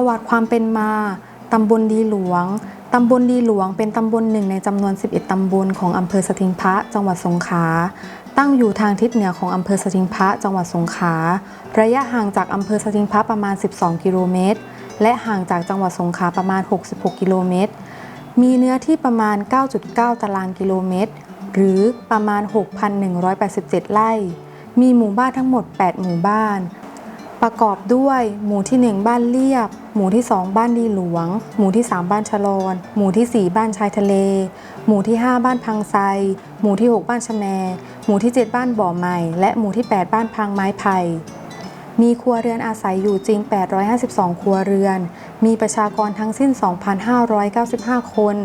ประวัติความเป็นมา ตำบลดีหลวง ตำบลดีหลวงเป็นตำบลหนึ่งในจำนวน 11 ตำบลของอำเภอสถิงพระจังหวัดสงขลา ตั้งอยู่ทางทิศเหนือของอำเภอสถิงพระจังหวัดสงขลา ระยะห่างจากอำเภอสถิงพระประมาณ 12 กิโลเมตร และห่างจากจังหวัดสงขลาประมาณ 66 กิโลเมตร มีเนื้อที่ประมาณ 9.9 ตารางกิโลเมตร หรือประมาณ 6,187 ไร่ มีหมู่บ้านทั้งหมด 8 หมู่บ้าน ประกอบด้วยหมู่ที่ 1 บ้านเรียบ หมู่ที่ 2 บ้านดีหลวง หมู่ที่ 3 บ้านชะลอน หมู่ที่ 4 บ้านชายทะเล หมู่ที่ 5 บ้านพังไซ หมู่ที่ 6 บ้านชะแม หมู่ที่ 7 บ้านบ่อใหม่ และหมู่ที่ 8 บ้านพังไม้ไผ่มีครัวเรือนอาศัยอยู่จริง 852 ครัวเรือน มีประชากรทั้งสิ้น 2,595 คน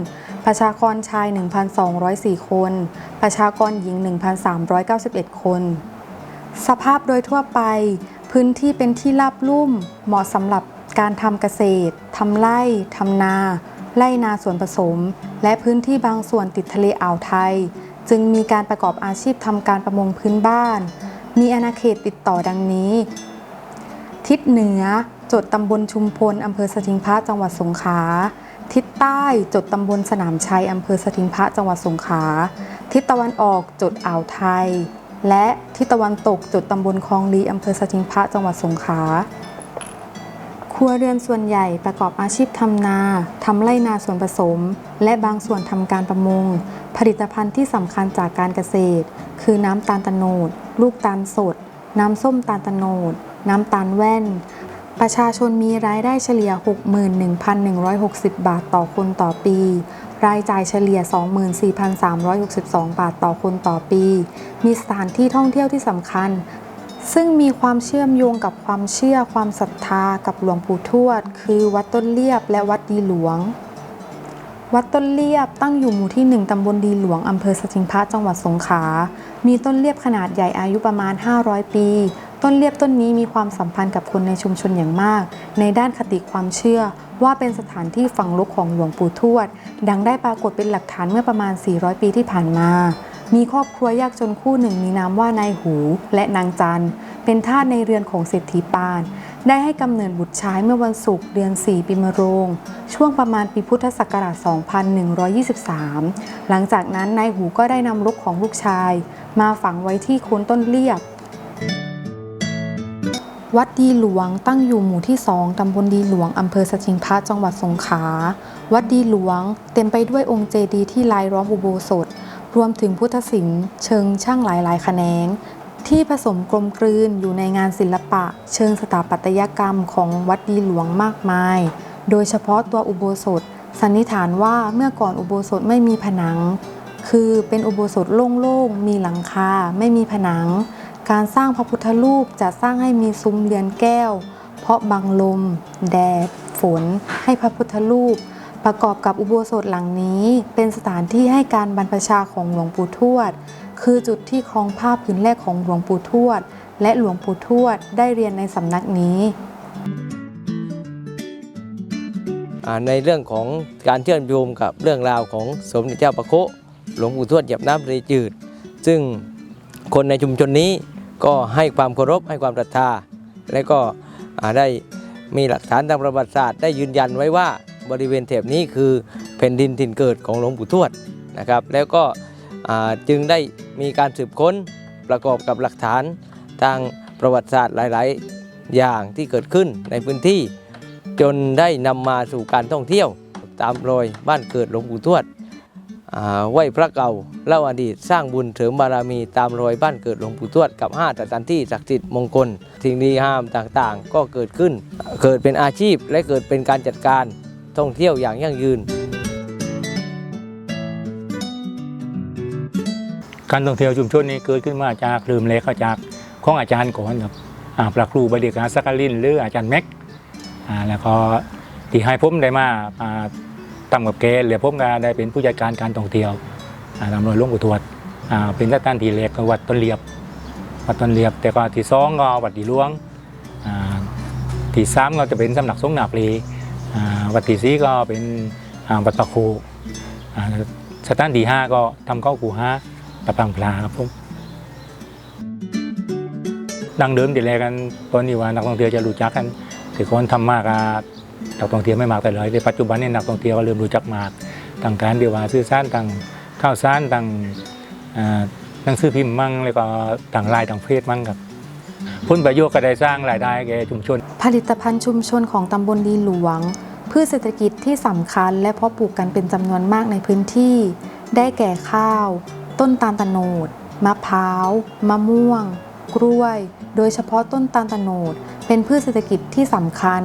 ประชากรชาย 1,204 คน ประชากรหญิง 1,391 คน สภาพโดยทั่วไป พื้นที่เป็นที่ราบลุ่ม เหมาะสำหรับการทำเกษตรทำไร่ทำนา ไร่นาส่วนผสม และพื้นที่บางส่วนติดทะเลอ่าวไทย จึงมีการประกอบอาชีพทำการประมงพื้นบ้าน มีอาณาเขตติดต่อดังนี้ ทิศเหนือจดตำบลชุมพลอำเภอสถิงพระจังหวัดสงขลาทิศใต้จดตำบลสนามชัยอำเภอสถิงพระจังหวัดสงขลาทิศตะวันออกจดอ่าวไทย และทิศตะวันตกจุดตำบลคลองลีอำเภอสถิงพระจังหวัดสงขลาครัวเรือนส่วนใหญ่ประกอบอาชีพทำนาทำไร่นาส่วนผสม และบางส่วนทำการประมง ผลิตภัณฑ์ที่สำคัญจากการเกษตร คือน้ำตาลตะโนด ลูกตาลสด น้ำส้มตาลตะโนด น้ำตาลแว่น ประชาชนมีรายได้เฉลี่ย 61,160 บาทต่อคนต่อปี รายจ่ายเฉลี่ย 24,362 บาทต่อคนต่อปี มีสถานที่ท่องเที่ยวที่สำคัญ ซึ่งมีความเชื่อมโยงกับความเชื่อความศรัทธากับหลวงปู่ทวด คือวัดต้นเลียบและวัดดีหลวง วัดต้นเลียบตั้งอยู่หมู่ที่ 1 ตำบลดีหลวง อำเภอสถิงพระจังหวัดสงขลา มีต้นเลียบขนาดใหญ่อายุประมาณ 500 ปี ต้นเลียบต้นนี้มีความสัมพันธ์กับคนในชุมชนอย่างมาก ในด้านคติความเชื่อว่าเป็นสถานที่ฝังลุกของหลวงปู่ทวด ดังได้ปรากฏเป็นหลักฐานเมื่อประมาณ 400 ปีที่ผ่านมา มีครอบครัวยากจนคู่หนึ่งมีนามว่านายหูและนางจันเป็นทาสในเรือนของเศรษฐีปาน ได้ให้กำเนิดบุตรชายเมื่อวันศุกร์เดือน 4 ปีมะโรง ช่วงประมาณปีพุทธศักราช 2123 หลังจากนั้นนายหูก็ได้นำลูกของลูกชาย มาฝังไว้ที่โคนต้นเลียบ วัดดีหลวงตั้งอยู่หมู่ที่2ตำบลดีหลวงอำเภอสถิงพระจังหวัดสงขลา วัดดีหลวงเต็มไปด้วยองค์เจดีย์ที่ลายล้อมอุโบสถ รวมถึงพุทธศิลป์เชิงช่างหลายๆ แขนง ที่ผสมกลมกลืนอยู่ในงานศิลปะ เชิงสถาปัตยกรรมของวัดดีหลวงมากมาย โดยเฉพาะตัวอุโบสถ สันนิษฐานว่าเมื่อก่อนอุโบสถไม่มีผนัง คือเป็นอุโบสถโล่งๆ มีหลังคา ไม่มีผนัง การสร้างพระพุทธรูปจะสร้างให้มีซุ้มเรือนแก้ว เพราะบังลม แดด ฝน ให้พระพุทธรูป ประกอบกับอุโบสถหลังนี้ เป็นสถานที่ให้การบรรพชาของหลวงปู่ทวด คือจุดที่ครองผ้าผืนแรกของหลวงปู่ทวด และหลวงปู่ทวดได้เรียนในสำนักนี้ในเรื่องของการเชื่อมโยงกับเรื่องราวของสมเด็จเจ้าประโคหลวงปู่ทวดเหยียบน้ำทะเลจืด ซึ่งคนในชุมชนนี้ ก็ให้ความเคารพให้ความศรัทธา และก็ได้มีหลักฐานทางประวัติศาสตร์ได้ยืนยันไว้ว่าบริเวณแถบนี้คือแผ่นดินถิ่นเกิดของหลวงปู่ทวดนะครับ แล้วก็จึงได้มีการสืบค้นประกอบกับหลักฐานทางประวัติศาสตร์หลาย ๆ อย่างที่เกิดขึ้นในพื้นที่จนได้นำมาสู่การท่องเที่ยว ตามรอยบ้านเกิดหลวงปู่ทวด ไหวพระเก่าเล่าอดีตสร้างบุญเสริมบารมีตามรอยบ้านเกิดหลวงปู่ทวดกับ5สถานที่ศักดิ์สิทธิ์มงคลสิ่งดีห้ามต่างๆ ก็เกิดขึ้น เกิดเป็นอาชีพและเกิดเป็นการจัดการท่องเที่ยวอย่างยั่งยืน การท่องเที่ยวชุมชนนี้เกิดขึ้นมาจากลืมเลขาจากของอาจารย์ก่อนครับอ่าพระครูบดีกาสักลินหรืออาจารย์แม็กแล้วก็ที่ให้ผมได้มา อ่ำกับแกเหลือผมก็ได้เป็นผู้จัดการการท่องเที่ยวตามรอยหลวงปู่ทวดอ่าเป็นสถานที่แรกก็วัดต้นเลียบวัดต้นเลียบ แต่ก็ที่สองก็วัดดีหลวงที่สามก็จะเป็นสำนักสงฆ์นาปลีวัดที่สี่ก็เป็นวัดตะคอ่าสถานที่ห้าก็ทำเก้ากูห้าตะพังพลาครับผมดังเดิมทีแรกกันตอนนี้ว่านักท่องเที่ยวจะรู้จักกันแต่คนทำมากอะ นักท่องเที่ยวไม่มากแต่เลยในปัจจุบันนี้นักท่องเที่ยวก็เริ่มรู้จักมากต่างการเดียวว่าซื้อสารต่างข้าวสารต่างหนังสือพิมพ์มั่งแล้วก็ต่างลน์ต่างเพศมั่งครับผลประโยชน์ก็ได้สร้างรายได้แก่ชุมชน ผลิตภัณฑ์ชุมชนของตำบลดีหลวง พืชเศรษฐกิจที่สำคัญและเพาะปลูกกันเป็นจำนวนมากในพื้นที่ ได้แก่ข้าว ต้นตาลตะโนด มะพร้าว มะม่วง กล้วย โดยเฉพาะต้นตาลตะโนด เป็นพืชเศรษฐกิจที่สำคัญ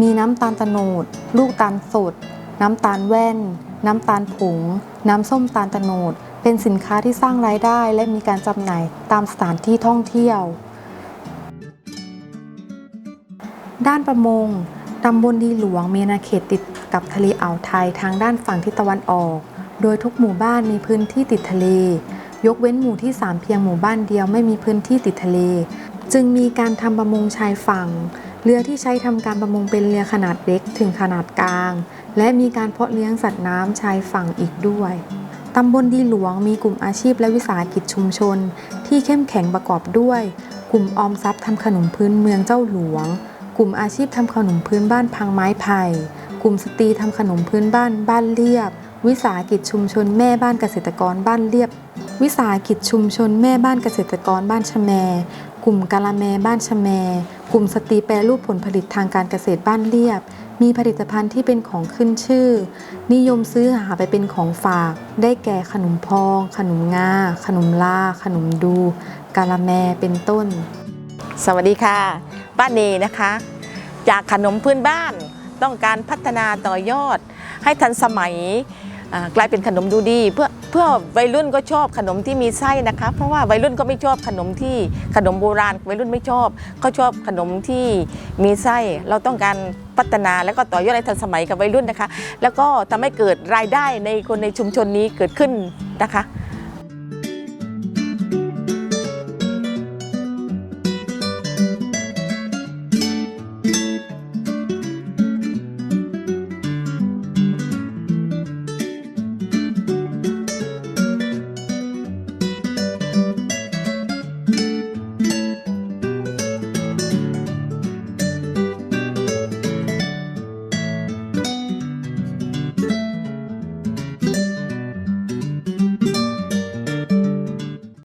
มีน้ำตาลตะโนด ลูกตาลสด น้ำตาลแว่น น้ำตาลผง น้ำส้มตาลตะโนด เป็นสินค้าที่สร้างรายได้ และมีการจำหน่ายตามสถานที่ท่องเที่ยว ด้านประมงตำบลดีหลวงมีอาณาเขตติดกับทะเลอ่าวไทยทางด้านฝั่งทิศตะวันออก โดยทุกหมู่บ้านมีพื้นที่ติดทะเล ยกเว้นหมู่ที่ 3 เพียงหมู่บ้านเดียวไม่มีพื้นที่ติดทะเล จึงมีการทำประมงชายฝั่ง เรือที่ใช้ทำการประมงเป็นเรือขนาดเล็กถึงขนาดกลาง และมีการเพาะเลี้ยงสัตว์น้ำชายฝั่งอีกด้วยตำบลดีหลวงมีกลุ่มอาชีพและวิสาหกิจชุมชน ที่เข้มแข็งประกอบด้วย กลุ่มออมทรัพย์ทำขนมพื้นเมืองเจ้าหลวง กลุ่มอาชีพทำขนมพื้นบ้านพังไม้ไผ่ กลุ่มสตรีทำขนมพื้นบ้านบ้านเรียบ วิสาหกิจชุมชนแม่บ้านเกษตรกรบ้านเรียบ วิสาหกิจชุมชนแม่บ้านเกษตรกรบ้านชะแม กลุ่มกะละแมบ้านชะแม กลุ่มสตรีแปรรูปผลผลิตทางการเกษตรบ้านเรียบ มีผลิตภัณฑ์ที่เป็นของขึ้นชื่อ นิยมซื้อหาไปเป็นของฝาก ได้แก่ขนมพอง ขนมงา ขนมลาขนมดูกะละแมเป็นต้น สวัสดีค่ะ ป้าเนนะคะ จากขนมพื้นบ้านต้องการพัฒนาต่อยอด ให้ทันสมัยกลายเป็นขนมดูดีเพื่อ เพื่อวัยรุ่นก็ชอบขนมที่มีไส้นะคะ เพราะว่าวัยรุ่นก็ไม่ชอบขนมที่ขนมโบราณวัยรุ่นไม่ชอบเขาชอบขนมที่มีไส้ เราต้องการพัฒนาแล้วก็ต่อยอดในทันสมัยกับวัยรุ่นนะคะ แล้วก็ทำให้เกิดรายได้ในคนในชุมชนนี้เกิดขึ้นนะคะ